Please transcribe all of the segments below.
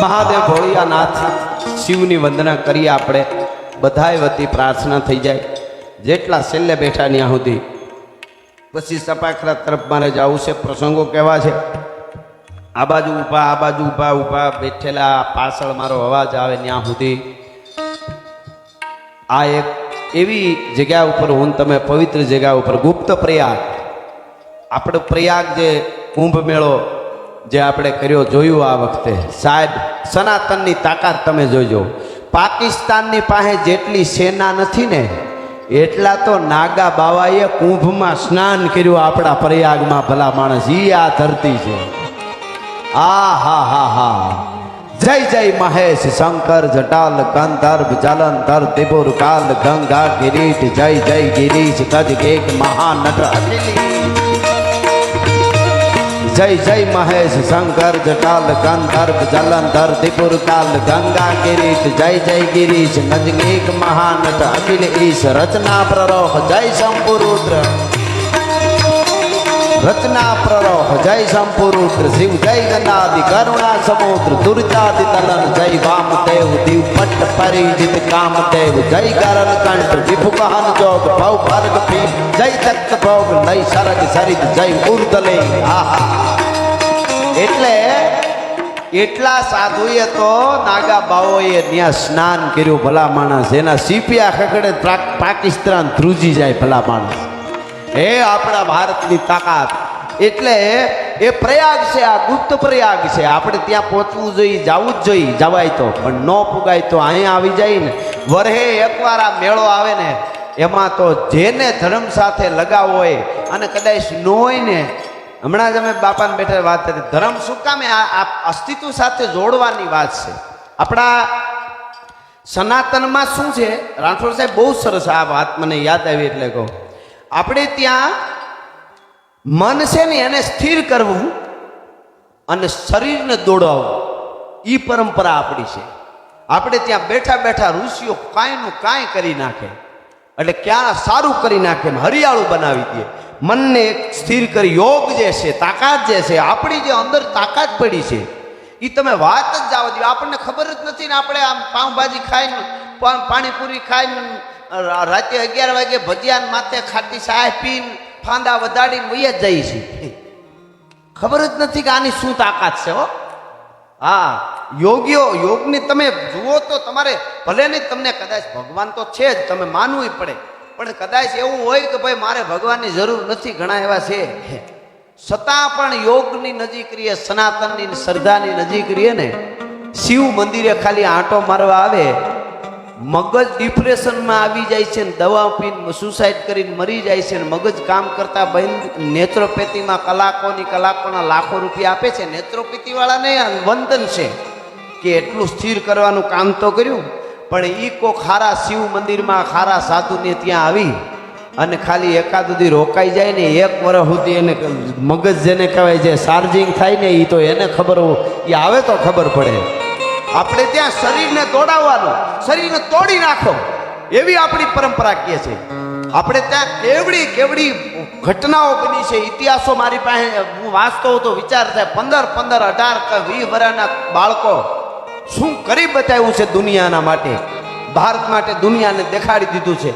મહાદેવ ભોળિયાનાથ શિવની વંદના કરીએ આપણે. બધાય વતી પ્રાર્થના થઈ જાય. જેટલા છેલ્લે બેઠા ત્યાં સુધી. પછી સપાખરા તરફ મારે જવું છે પ્રસંગો કેવા છે? આ બાજુ ઊભા, આ બાજુ ઊભા ઊભા, બેઠેલા, પાછળ મારો અવાજ આવે ત્યાં સુધી. આ એક એવી જગ્યા ઉપર હું તમે પવિત્ર જગ્યા ઉપર ગુપ્ત પ્રયાગ. આપણો પ્રયાગ જે કુંભ મેળો જે આપણે કર્યો જોયું આ વખતે. સાહેબ, સનાતનની તાકાત તમે જોજો. પાકિસ્તાનની પાસે જેટલી સેના નથી ને, એટલા તો નાગા બાવાએ કુંભમાં સ્નાન કર્યું આપણા પ્રયાગમાં ભલા માણસ. ઈ આ ધરતી છે. આ હા હા હા. જય જય મહેશ, શંકર, જટાલ, ગંધર્વ, જલંધર, ત્રિપુર, કાલ, ગંગા ગિરીશ જય જય ગિરીશ ગજ કેક મહાનટ જય જય મહેશ, શંકર, જટાલ, ગંધર્વ, જલંધર ત્રિપુર કાલ ગંગા, કિરીટ, જય જય ગિરીશ નજગીક મહાનટ અખિલ ઈશ રચના, પ્રરોહ, જય શંભુરુદ્ર રચના પ્રરોહ, જય શંભુરુદ્ર શિવ, જય ગનાદિ કરુણા સમુદ્ર દુર્જાદિ તલન જય વામદેવ દિવ પટ પરિજિત, કામદેવ, જય ગરલ કંઠ વિભુ કહન જોગ, ભવ ભર્ગ પી જય તક્ત ભોગ, લય સરગ સરિત જય ઉર્દલે, આહા. એટલે એટલા સાધુએ તો નાગા બાઓએ ત્યાં સ્નાન કર્યું, ભલા માણસ, એના સીપિયા ખકડે પાકિસ્તાન ધ્રુજી જાય, ભલા માણસ. હે આપણા ભારતની તાકાત. એટલે એ પ્રયાગ છે, આ ગુપ્ત પ્રયાગ છે. આપણે ત્યાં પહોંચવું જોઈએ, જવું જ જોઈએ, જવાય તો. પણ ન પુગાય તો અહીંયા આવી જાય ને વરહે એકવાર આ મેળો આવે ને, એમાં તો જેને ધર્મ સાથે લગાવ હોય અને કદાચ ન હોય ને, હમણાં જ અમે બાપાને બેઠા વાત કરી, ધર્મ શું કામે આ અસ્તિત્વ સાથે જોડવાની વાત છે. આપણા સનાતનમાં શું છે? રાઠોડ સાહેબ બહુ સરસ આ વાત મને યાદ આવી એટલે કહું. આપણે ત્યાં મન છે ને એને સ્થિર કરવું અને શરીરને દોડાવવું એ પરંપરા આપણી છે. આપણે ત્યાં બેઠા બેઠા ઋષિઓ કાંઈનું કાંઈ કરી નાખે. એટલે ક્યાં સારું કરી નાખે હરિયાળું બનાવી દે. મનને સ્થિર કરી, યોગ જે છે, તાકાત જે છે, આપણી જે અંદર તાકાત પડી છે એ તમે વાત જ જાવ દો આપણને ખબર જ નથી ને આપણે આમ પાઉંભાજી ખાઈને પાણીપુરી ખાઈને રાતે અગિયાર વાગે ભજીયાન માથે ખાટી ચાય પીન ફાંદા વધાડીને વહી જ જઈએ છીએ ખબર જ નથી કે આની શું તાકાત છે, હો. હા, યોગીઓ, યોગની તમે જુઓ તો તમારે ભલે નહીં તમને કદાચ ભગવાન તો છે જ, તમે માનવું પડે. પણ કદાચ એવું હોય કે ભાઈ મારે ભગવાનની જરૂર નથી ઘણા એવા છે. છતાં પણ યોગની નજીક રહીએ, સનાતનની શ્રદ્ધાની નજીક રહીએ ને, શિવ મંદિરે ખાલી આંટો મારવા આવે મગજ ડિપ્રેશનમાં આવી જાય છે ને દવા પીને સુસાઇડ કરીને મરી જાય છે ને મગજ કામ કરતા બંધ નેત્રોપેથીમાં કલાકોની કલાકોના લાખો રૂપિયા આપે છે. નેત્રોપેથીવાળાને વંદન છે કે એટલું સ્થિર કરવાનું કામ તો કર્યું, પણ એ કો ખારા શિવ મંદિરમાં ખારા સાધુને ત્યાં આવી અને ખાલી એકાદ સુધી રોકાઈ જાય ને એક વર્ષ સુધી એને મગજ જેને કહેવાય છે ચાર્જિંગ થાય ને એ તો એને ખબર એ આવે તો ખબર પડે. આપણે ત્યાં શરીરને દોડાવવાનું, શરીરને તોડી નાખો એવી આપણી પરંપરા કહે છે આપણે ત્યાં કેવડી કેવડી ઘટનાઓ બની છે, ઇતિહાસો મારી પાસે, હું વાંચતો હતો, વિચાર થાય પંદર પંદર અઢાર કે વીસ વર્ષના બાળકો શું કરી બતાવ્યું છે દુનિયાના માટે? ભારત માટે દુનિયાને દેખાડી દીધું છે.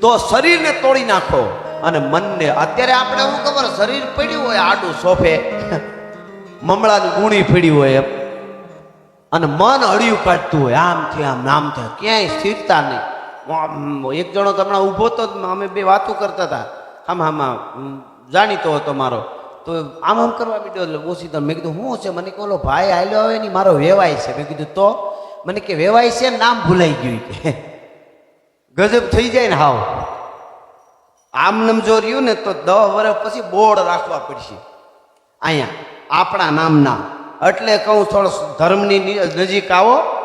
તો શરીરને તોડી નાખો અને મનને, અત્યારે આપણે શું ખબર, શરીર પડ્યું હોય આડું સોફે, મમળાની ગુણી પીડી હોય એમ. અને મન હળિયું કાઢતું હોય, આમ નામથી આમ. ક્યાંય સ્થિરતા નહીં. એક જણો હમણાં ઊભો તો અમે બે વાતો કરતા હતા. આમ આમ જાણીતો હતો મારો. તો આમ આમ કરવા માંડ્યો એટલે ઓછી તમે મેં કીધું શું છે? મને કે, ઓલો ભાઈ આવેલો આવે ને મારો વેવાય છે. મેં કીધું, તો? મને કે, વેવાય છે નામ ભૂલાઈ ગયું કે ગજબ થઈ જાય ને હાવ. આમ નમ જો રહ્યું ને તો દસ વર્ષ પછી બોર્ડ રાખવા પડશે. અહીંયા, આપણા નામના એટલે કહું થોડો ધર્મની નજીક આવો.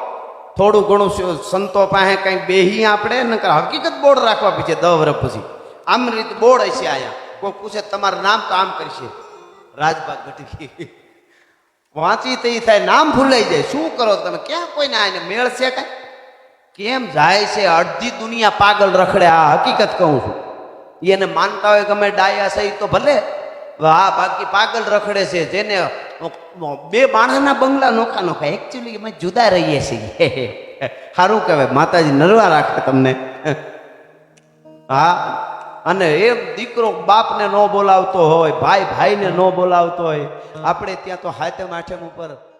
થોડું ઘણું સંતો પાસે કંઈક બેહી આપણે, નકર હકીકત બોર્ડ રાખવા પછી દવ વર્ષ પછી. આમ રીતે બોર્ડ હશે અહીંયા. કોઈ પૂછે તમારું નામ તો આમ કરશે. રાજબાગ ઘટી વાંચી તો થાય, નામ ભૂલાઈ જાય. શું કરો તમે? ક્યાં કોઈને આને મેળ છે કાંઈ? કેમ જાય છે? અડધી દુનિયા પાગલ રખડે, આ હકીકત કહું છું. એને માનતા હોય ગમે ડાયા છે તો ભલે. હા બાકી પાગલ રખડે છે, જેને બે માણસના બંગલા નોખા નોખા. એકચ્યુઅલી અમે જુદા રહીએ છીએ. સારું કહેવાય. માતાજી નરવા રાખે તમને. હા. અને એક દીકરો બાપને ન બોલાવતો હોય ભાઈ ભાઈને ન બોલાવતો હોય. આપણે ત્યાં તો હાથે માઠેમ ઉપર